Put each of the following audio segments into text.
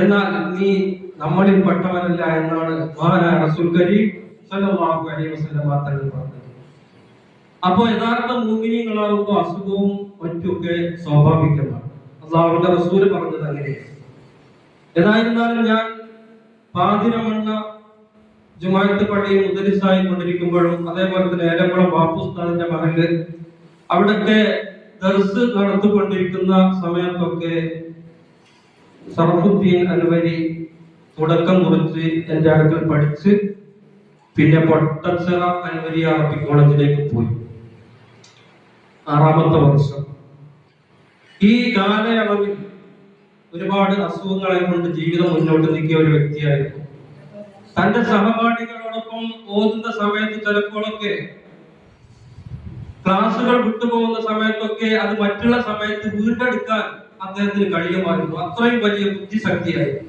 എന്നാൽ നീ നമ്മളിൽ പെട്ടവനല്ല എന്നാണ് മഹാനായ റസൂൽ സല്ലല്ലാഹു അലൈഹി അപ്പോൾ യഥാർത്ഥ മൂമിനികളാകുമ്പോൾ അസുഖവും മറ്റുമൊക്കെ സ്വാഭാവികമാണ്. അള്ളാഹുവിന്റെ റസൂൽ പറഞ്ഞത് അങ്ങനെയാണ്. ഏതായിരുന്നാലും ഞാൻ പാതിരമണ്ണ ജുമായത്ത് പള്ളിയിൽ മുദരിസായി കൊണ്ടിരിക്കുമ്പോഴും അതേപോലെ തന്നെ ഏലക്കുളം ബാപ്പുസ്ഥാനിന്റെ മകന് അവിടൊക്കെ ദർസ് നടത്തിക്കൊണ്ടിരിക്കുന്ന സമയത്തൊക്കെ സർഫുദ്ദീൻ അനുവരി തുടക്കം കുറിച്ച് എന്റെ അടുക്കൽ പഠിച്ച് പിന്നെ പൊട്ടച്ചിറ അനുവരി അറബി കോളേജിലേക്ക് പോയി. ആറാമത്തെ വർഷം. ഈ കാലയളവിൽ ഒരുപാട് അസുഖങ്ങളെ കൊണ്ട് ജീവിതം മുന്നോട്ട് നീക്കിയ ഒരു വ്യക്തിയായിരുന്നു. തന്റെ സഹപാഠികളോടൊപ്പം ഓതുന്ന സമയത്ത് ചിലപ്പോഴൊക്കെ ക്ലാസ്സുകൾ വിട്ടുപോകുന്ന സമയത്തൊക്കെ അത് മറ്റുള്ള സമയത്ത് വീണ്ടെടുക്കാൻ അദ്ദേഹത്തിന് കഴിയുമായിരുന്നു. അത്രയും വലിയ ബുദ്ധിശക്തിയായിരുന്നു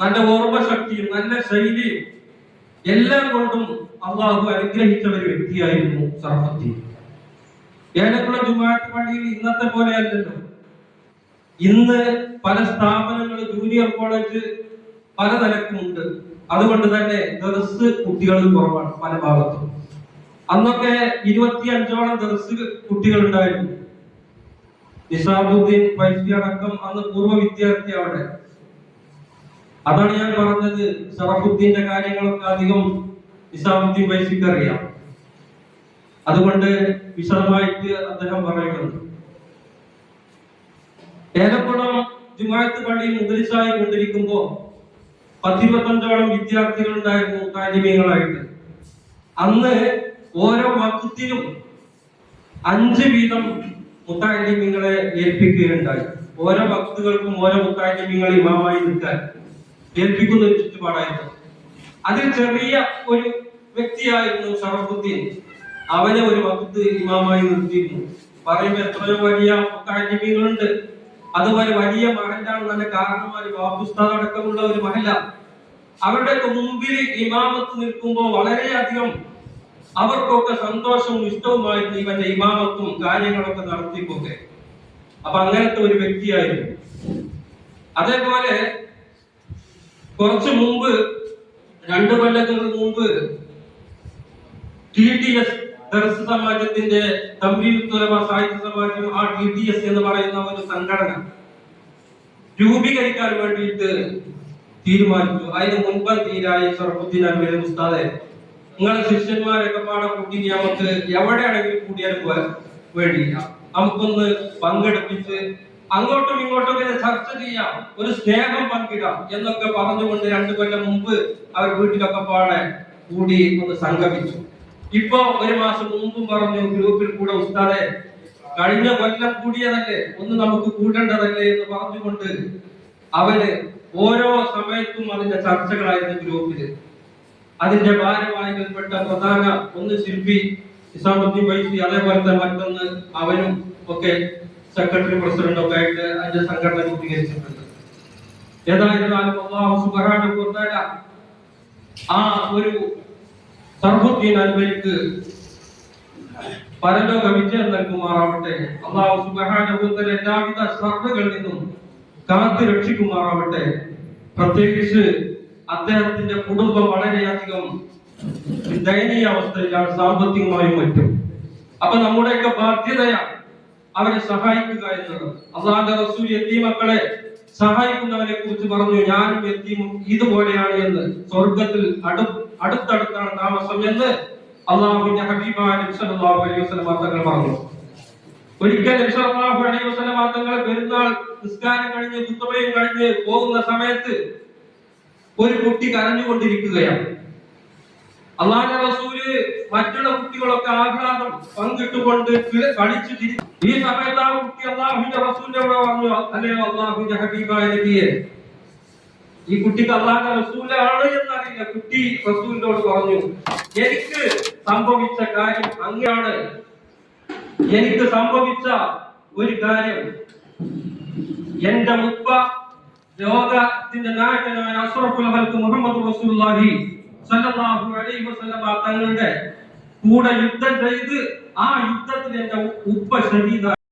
നല്ല ഓർമ്മശക്തിയും നല്ല ശൈലിയും എല്ലാം കൊണ്ടും അള്ളാഹു അനുഗ്രഹിച്ച ഒരു വ്യക്തിയായിരുന്നു സർഫത്തി ഏലക്കുളം ജുമാഅത്ത് പള്ളിയിൽ ഇന്നത്തെ പോലെയല്ലല്ലോ ഇന്ന് പല സ്ഥാപനങ്ങൾ ജൂനിയർ കോളേജ് പല അതുകൊണ്ട് തന്നെ ദർസ് കുട്ടികൾ കുറവാണ് പല ഭാഗത്തും. അന്നൊക്കെ ഇരുപത്തി അഞ്ചോളം ദർസ് കുട്ടികൾ ഉണ്ടായിരുന്നു നിസാമുദ്ദീൻ ഫൈസി അടക്കം അന്ന് പൂർവ വിദ്യാർത്ഥി അവിടെ. അതാണ് ഞാൻ പറഞ്ഞത്. സറഫുദ്ദീന്റെ കാര്യങ്ങളൊക്കെ അധികം നിസാമുദ്ദീൻ ഫൈസിക്ക് അറിയാം. അതുകൊണ്ട് വിശദമായിട്ട് അദ്ദേഹം പറയുന്നുണ്ട്. ഏലക്കുളം ജുമായത്ത് പള്ളിയിൽ മുദരിസായി കൊണ്ടിരിക്കുമ്പോ പത്തിരുപത്തഞ്ചോളം വിദ്യാർത്ഥികൾ ഉണ്ടായിരുന്നു താലിമീങ്ങളായിട്ട് അന്ന് ഓരോ വകുത്തിനും അഞ്ച് വീതം മുത്താലിമീങ്ങളെ ഏൽപ്പിക്കുകയുണ്ടായി. ഓരോ ഭക്തുകൾക്കും ഓരോ മുത്താലിമീങ്ങൾ ഇമാമായി നിൽക്കാൻ ഏൽപ്പിക്കുന്ന ഒരു ചുറ്റുപാടായിരുന്നു. അതിൽ ചെറിയ ഒരു വ്യക്തിയായിരുന്നു ഷറഫുദ്ദീൻ അവനെ ഒരു ഭക്ത് ഇമാമായി നിർത്തിയിരുന്നു. പറയുമ്പോൾ എത്രയോ വലിയ മുത്താലിമീങ്ങളുണ്ട് അതുപോലെ വലിയ മഹലാണ് നല്ല കാരണമായി ബാബുസ്ഥാൻ അടക്കമുള്ള ഒരു മഹല അവരുടെ മുമ്പിൽ ഇമാമത്ത് നിൽക്കുമ്പോൾ വളരെയധികം അവർക്കൊക്കെ സന്തോഷവും ഇഷ്ടവുമായിട്ട് ഇവന്റെ ഇമാമത്തും കാര്യങ്ങളൊക്കെ നടത്തിപ്പോക്കെ അപ്പൊ അങ്ങനത്തെ ഒരു വ്യക്തിയായിരുന്നു. അതേപോലെ കുറച്ചു മുമ്പ് രണ്ടു കൊല്ലങ്ങൾക്ക് മുമ്പ് ടി ടി എസ് ദർസ് സമാജത്തിന്റെ സാഹിത്യ സമാജം ആ ടി ടി എസ് എന്ന് പറയുന്ന ഒരു സംഘടന രൂപീകരിക്കാൻ വേണ്ടിയിട്ട് തീരുമാനിച്ചു. അതിന് മുൻപ് തീരായി സർഫുദ്ദീൻ അമീർ ഉസ്താദെ നിങ്ങളെ ശിഷ്യന്മാരൊക്കെ പാടെ കൂട്ടി നമുക്ക് എവിടെയാണെങ്കിലും കൂടിയാലും വേണ്ടിയില്ല നമുക്കൊന്ന് പങ്കെടുപ്പിച്ച് അങ്ങോട്ടും ഇങ്ങോട്ടും ഇങ്ങനെ ചർച്ച ചെയ്യാം. ഒരു സ്നേഹം പങ്കിടാം എന്നൊക്കെ പറഞ്ഞുകൊണ്ട് രണ്ടു കൊല്ലം മുമ്പ് അവർ വീട്ടിലൊക്കെ പാടെ കൂടി ഒന്ന് സംഗമിച്ചു. ഇപ്പൊ ഒരു മാസം മുമ്പും പറഞ്ഞു ഗ്രൂപ്പിൽ കൂടെ ഉസ്താദെ കഴിഞ്ഞ കൊല്ലം കൂടിയതല്ലേ? ഒന്ന് നമുക്ക് കൂടേണ്ടതല്ലേ എന്ന് പറഞ്ഞുകൊണ്ട് അവർ ഓരോ സമയത്തും അതിന്റെ ചർച്ചകളായിരുന്നു ഗ്രൂപ്പിൽ. അതിന്റെ ഭാരവാഹികൾപ്പെട്ട പ്രധാന ഒന്ന് ശില്പി ഇസാമുദ്ദീൻ വൈസി അതേപോലെ തന്നെ മറ്റൊന്ന് അവനും ഒക്കെ സെക്രട്ടറി പ്രസിഡന്റ് ഒക്കെ ആയിട്ട് അതിന്റെ സംഘടന രൂപീകരിച്ചിട്ടുണ്ട്. ഏതായിരുന്നാലും അള്ളാഹു തആല ആ ഒരു സർഫുദ്ദീൻ അൽബലിക്ക് പരലോക വിജയം നൽകുമാറാവട്ടെ. അള്ളാഹു സുബ്ഹാനഹു വ തആല എല്ലാവിധ സർവകളിൽ നിന്നും കാത്തു രക്ഷിക്കുമാറാവട്ടെ പ്രത്യേകിച്ച് അദ്ദേഹത്തിന്റെ കുടുംബം വളരെയധികം ദയനീയ അവസ്ഥയിലാണ് സാമ്പത്തികമായും മറ്റും. അപ്പൊ നമ്മുടെയൊക്കെ ബാധ്യതയാണ് അവരെ സഹായിക്കുക എന്നുള്ളത്. അള്ളാഹുന്റെ റസൂൽ സഹായിക്കുന്നവനെ കുറിച്ച് പറഞ്ഞു ഞാനും എത്തിയും ഇതുപോലെയാണ് എന്ന് സ്വർഗത്തിൽ അടു അടുത്തടുത്താണ് താമസം എന്ന് തങ്ങൾ പറഞ്ഞു. ഒരിക്കൽ അലൈഹി വസല്ലം പെരുന്നാൾ നിസ്കാരം കഴിഞ്ഞ് കുത്തുമയും കഴിഞ്ഞ് പോകുന്ന സമയത്ത് ഒരു കുട്ടി കരഞ്ഞുകൊണ്ടിരിക്കുകയാണ്. അള്ളാഹുന്റെ റസൂൽ മറ്റുള്ള കുട്ടികളൊക്കെ ആഹ്ലാദം പങ്കിട്ടുകൊണ്ട് കളിച്ചു ഈ സമയത്ത് ആ കുട്ടി അള്ളാഹുവിന്റെ റസൂലിന്റെ കൂടെ പറഞ്ഞു അല്ലയോ അള്ളാഹുവിന്റെ ഹബീബായ ഈ കുട്ടിക്ക് അള്ളാഹുന്റെ റസൂലാണ് എന്നറിയില്ല. കുട്ടി റസൂലിനോട് പറഞ്ഞു എനിക്ക് സംഭവിച്ച കാര്യം അങ്ങനെയാണ്. എനിക്ക് സംഭവിച്ച ഒരു കാര്യം. എന്റെ മുപ്പ ലോകത്തിന്റെ നായകനായ അഷ്റഫുൽ ഹൽക്ക് മുഹമ്മദ് റസൂലുള്ളാഹി സല്ലല്ലാഹു അലൈഹി വസല്ലം തങ്ങളുടെ കൂടെ യുദ്ധം ചെയ്ത് ആ യുദ്ധത്തിൽ എന്റെ ഉപ്പ ഷഹീദായി.